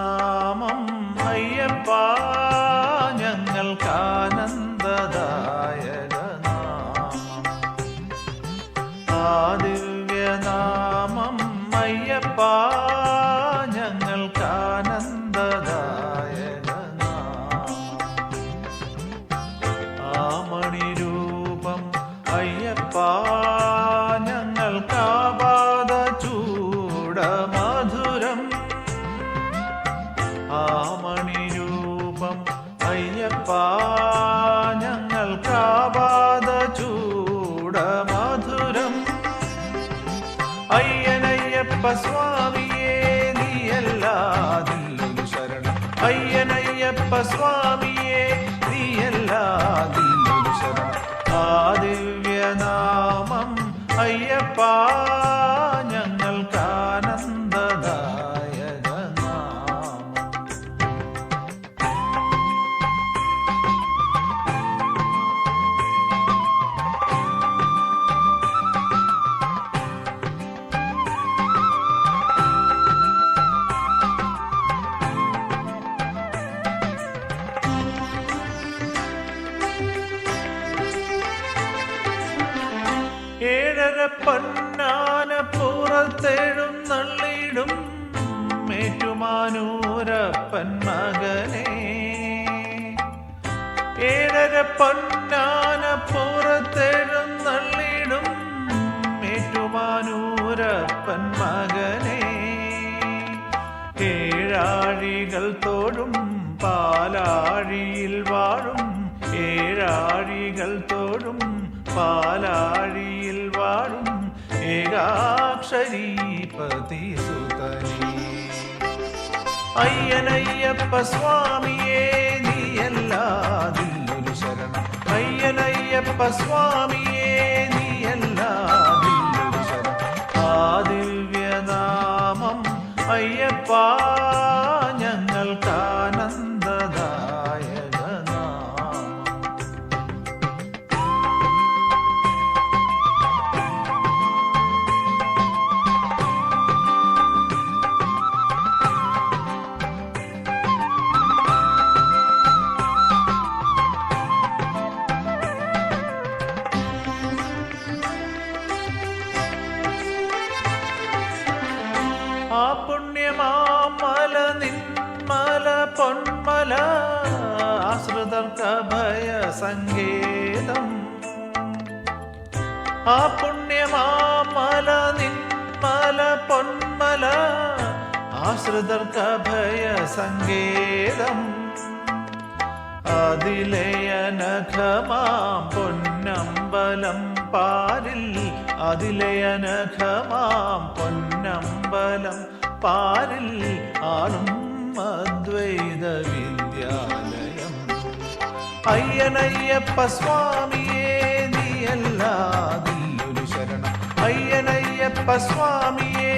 ദിവ്യനാമം അയ്യപ്പ ഞങ്ങൾക്കാനന്ദദായക നാമം ആ സ്വാമിയേ നീയല്ലാതില്ലൊരു ശരണം. അയ്യനയ്യപ്പ സ്വാമിയേ നീയല്ലാതില്ലൊരു ശരണം. ആ ദിവ്യനാമം അയ്യപ്പ പുറത്തെഴുന്നള്ളിടും മേറ്റുമാനൂരപ്പൻ മകനെ. ഏഴര പൊന്നാന പുറത്തെഴുന്നള്ളിടും മേറ്റുമാനൂരപ്പൻ മകനെ. ഏഴാഴികൾ തോടും പാലാഴിയിൽ വാഴും ഏഴാഴികൾ തോടും പാലാഴിയിൽ വാഴും ഏകാക്ഷരീപതി സുതനേ അയ്യനയ്യപ്പ സ്വാമിയേ നീയല്ലാതില്ലൊരു ശരണം. അയ്യനയ്യപ്പ സ്വാമിയേ പുണ്യമാമല നിന്മല പൊന്മല ആശ്രിതർക്കഭയ സങ്കേതം. ആ പുണ്യമാമല നിന്മല പൊന്മല ആശ്രിതർക്കഭയ സങ്കേതം. അതിലയനഘമാം പൊന്നമ്പലം പാരിൽ അതിലയനഘമാം പൊന്നമ്പലം പാരിൽ ആളും അദ്വൈത വിദ്യാലയം അയ്യനയ്യപ്പ സ്വാമിയേ നീയല്ലാതില്ലൊരു ശരണം. അയ്യനയ്യപ്പ സ്വാമിയേ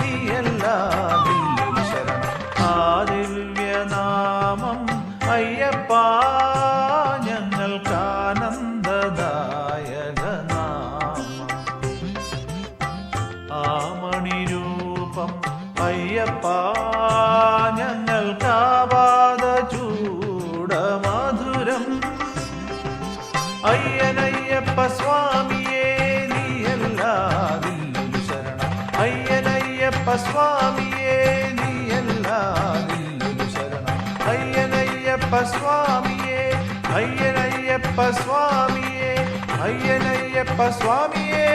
നീയല്ലാതില്ലൊരു ശരണം. ആ ദിവ്യനാമം അയ്യപ്പ അയ്യപ്പ ഞങ്ങൾക്കാപാത ചൂട മധുരം. അയ്യനയ്യപ്പ സ്വാമിയേ നീയല്ലാതില്ലൊരു ശരണം. അയ്യനയ്യപ്പ സ്വാമിയേ നീയല്ലാതില്ലൊരു ശരണം. അയ്യനയ്യപ്പ സ്വാമിയേ അയ്യനയ്യപ്പ സ്വാമിയേ അയ്യനയ്യപ്പ സ്വാമിയേ.